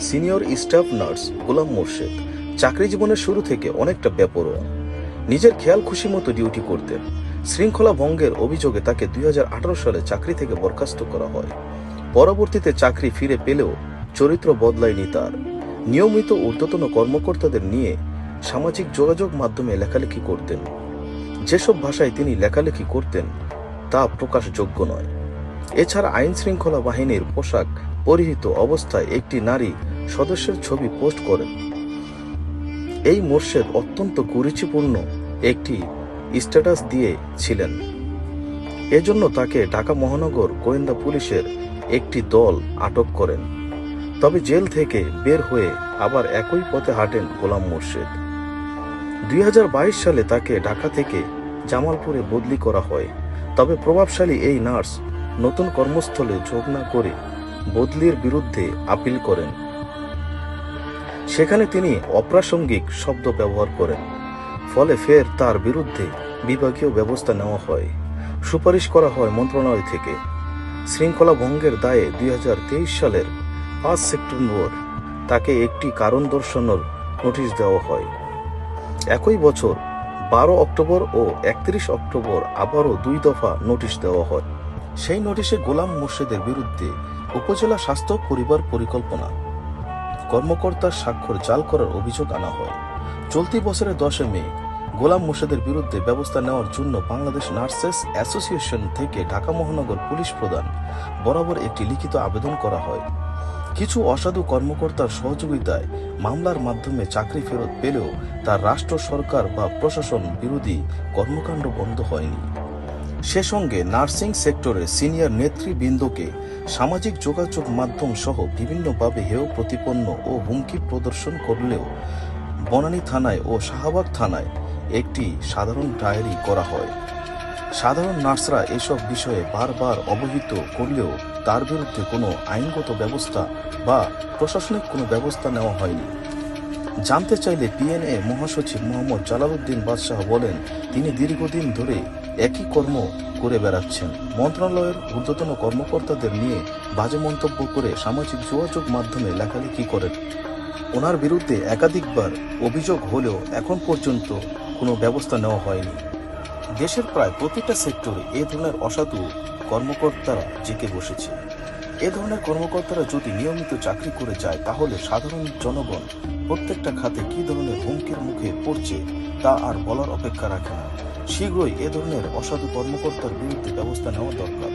Senior staff nurse Golam Morshed. চাকরি জীবনের শুরু থেকে অনেকটা বেপরোয়া। নিজের খেয়াল খুশি মতো ডিউটি করতেন শৃঙ্খলা ভঙ্গের অভিযোগে তাকে দুই হাজার আঠারো সালে চাকরি থেকে বরখাস্ত করা হয়। পরবর্তীতে চাকরি ফিরে পেলেও চরিত্র বদলায়নি তার। নিয়মিত ঊর্ধ্বতন কর্মকর্তাদের নিয়ে সামাজিক যোগাযোগ মাধ্যমে লেখালেখি করতেন। যেসব ভাষায় তিনি লেখালেখি করতেন, তা প্রকাশযোগ্য নয়। এছাড়া আইন শৃঙ্খলা বাহিনীর পোশাক পরিহিত অবস্থায় একটি নারী সদস্যের ছবি পোস্ট করেন। এই মোর্শেদ অত্যন্ত কুরুচিপূর্ণ একটি স্ট্যাটাস দিয়ে ছিলেন। এজন্য তাকে ঢাকা মহানগর গোয়েন্দা পুলিশের একটি দল আটক করেন। তবে জেল থেকে বের হয়ে আবার একই পথে হাঁটেন গোলাম মোর্শেদ। দুই হাজার বাইশ সালে তাকে ঢাকা থেকে জামালপুরে বদলি করা হয়। তবে প্রভাবশালী এই নার্স নতুন কর্মস্থলে যোগ না করে বদলির বিরুদ্ধে আপিল করেন। সেখানে তিনি অপ্রাসঙ্গিক শব্দ ব্যবহার করেন, ফলে ফের তার বিরুদ্ধে বিভাগীয় ব্যবস্থা নেওয়া হয়। সুপারিশ করা হয় মন্ত্রণালয় থেকে। শৃঙ্খলা ভঙ্গের দায়ে দুই হাজার তেইশ সালের পাঁচ সেপ্টেম্বর তাকে একটি কারণ দর্শানোর নোটিশ দেওয়া হয়। একই বছর বারো অক্টোবর ও একত্রিশ অক্টোবর আবারও দুই দফা নোটিশ দেওয়া হয়। সেই নোটিশে গোলাম মুর্শেদের বিরুদ্ধে উপজেলা স্বাস্থ্য পরিবার পরিকল্পনা। কর্মকর্তার স্বাক্ষর জাল করার অভিযোগ আনা হয়। চলতি বছরের দশে মে, গোলাম মুর্শেদের বিরুদ্ধে ব্যবস্থা নেওয়ার জন্য বাংলাদেশ নার্সেস অ্যাসোসিয়েশন থেকে ঢাকা মহানগর পুলিশ প্রধান বরাবর একটি লিখিত আবেদন করা হয়। কিছু অসাধু কর্মকর্তার সহযোগিতায় মামলার মাধ্যমে চাকরি ফেরত পেলেও তার রাষ্ট্র সরকার বা প্রশাসন বিরোধী কর্মকাণ্ড বন্ধ হয়নি। সে সঙ্গে নার্সিং সেক্টরের সিনিয়র নেতৃবৃন্দকে সামাজিক যোগাযোগ মাধ্যম সহ বিভিন্নভাবে হেয় প্রতিপন্ন ও হুমকি প্রদর্শন করলেও বনানী থানায় ও শাহবাগ থানায় একটি সাধারণ ডায়েরি করা হয়। সাধারণ নার্সরা এসব বিষয়ে বারবার অবহিত করলেও তার বিরুদ্ধে কোনো আইনগত ব্যবস্থা বা প্রশাসনিক কোনো ব্যবস্থা নেওয়া হয়নি। জানতে চাইলে পিএনএ মহাসচিব মোহাম্মদ জালালউদ্দিন বাদশাহ বলেন, তিনি দীর্ঘদিন ধরে একই কর্ম করে বেড়াচ্ছেন। মন্ত্রণালয়ের ঊর্ধ্বতন কর্মকর্তাদের নিয়ে বাজে মন্তব্য করে সামাজিক যোগাযোগ মাধ্যমে লেখালেখি করেন। ওনার বিরুদ্ধে একাধিকবার অভিযোগ হলেও এখন পর্যন্ত কোনো ব্যবস্থা নেওয়া হয়নি। দেশের প্রায় প্রতিটা সেক্টরে এ ধরনের অসাধু কর্মকর্তারা জেকে বসেছে। এ ধরনের কর্মকর্তারা যদি নিয়মিত চাকরি করে যায়, তাহলে সাধারণ জনগণ প্রত্যেকটা খাতে কি ধরনের হুমকির মুখে পড়ছে তা আর বলার অপেক্ষা রাখে না। শীঘ্রই এ ধরনের অসাধু কর্মকর্তার বিরুদ্ধে ব্যবস্থা নেওয়া দরকার।